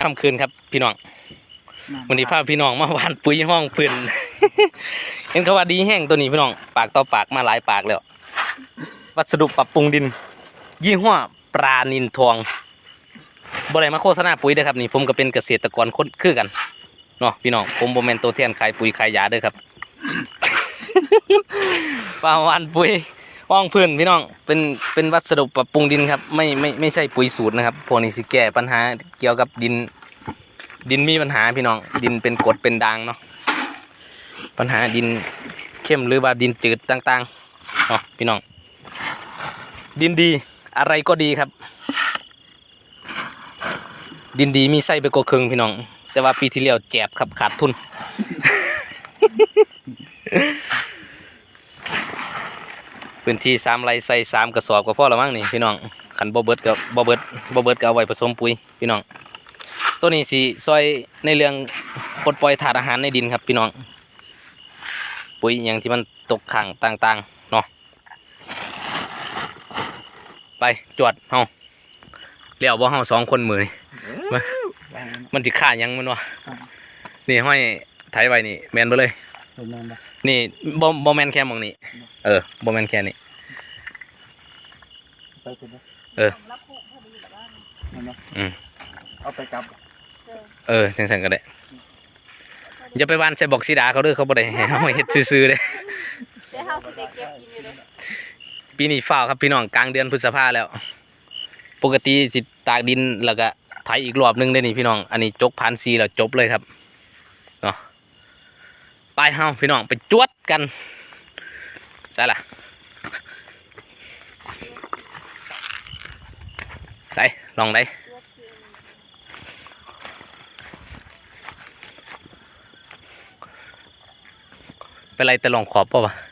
ค่ำคืนครับพี่น้องวันนี้พาพี่น้องมาหวานปุ๋ยห้องพื้นเห็นเขาว่าดีแห้งตัวนี้พี่น้อง ปากต่อปากมาหลายปากแล้ว วัสดุปรับปรุงดิน ยี่ห้อปรานินทองบ่ได้มาโฆษณาปุ๋ยเด้อครับนี่ผมก็เป็นเกษตรกรคนคือกันเนาะพี่น้องผมบ่แม่นตัวแทนขายปุ๋ยขายยาเด้อครับปลาหวานปุ๋ย ห้องพื้นพี่น้องเป็นเป็นวัสดุปรับปรุงดินครับ ไม่ไม่ไม่ใช่ปุ๋ยสูตรนะครับพวกนี้สิแก้ปัญหาเกี่ยวกับดิน ดินมีปัญหาพี่น้อง ดินเป็นกรดเป็นด่างเนาะปัญหาดินเข้มหรือว่าดินจืดต่างๆเนาะพี่น้อง ดินดีอะไรก็ดีครับ ดินดีมีไส้ไปกว่าครึ่งพี่น้อง แต่ว่าปีที่แล้วแจบครับขาดทุน พื้นที่สามไร่ใส่สามกระสอบก็พอและมั้งนี่พี่น้องขันบ่เบิดกับบ่เบิดบ่เบิดก็เอาไว้ผสมปุ๋ยพี่น้อง ตัวนี้สิซอยในเรื่องปลดปล่อยถาดอาหารในดินครับพี่น้อง ปุ๋ยอหย่างที่มันตกขังต่างๆเนาะไปจวดเฮาเลี้ยวบ่เฮาสองคนมือนี่มามันสิฆ่าหยังมันวะนี่ห้อยไถไว้นี่แมนไปเลยเป็นแม นบ่นี่บ่บ่แมนแค่หมองนี้ เออบ่แมนแค่นี้ไปเป็นบ่เออแม่นบ่อืมเอาไปกลับเออจังซั่นก็ได้อย่าไปหวานใส่บอกสีดาเขาเด้อเขาบ่ได้ให้เฮาเฮ็ดซื่อๆเด้เดี๋ยวเฮาสิได้เก็บกินอยู่เด้อปีนี้ฟ้าวครับพี่น้องกลางเดือนพฤษภาแล้ว ปกติสิตากดินแล้วก็ไถอีกรอบหนึงได้นี่พี่น้อง อันนี้จกพันซีแล้วจบเลยครับเนาะ ไปเฮาพี่น้องไปจวดกันใช่ล่ะไปลองได้เป็นไรแต่ลองขอบป่าวะ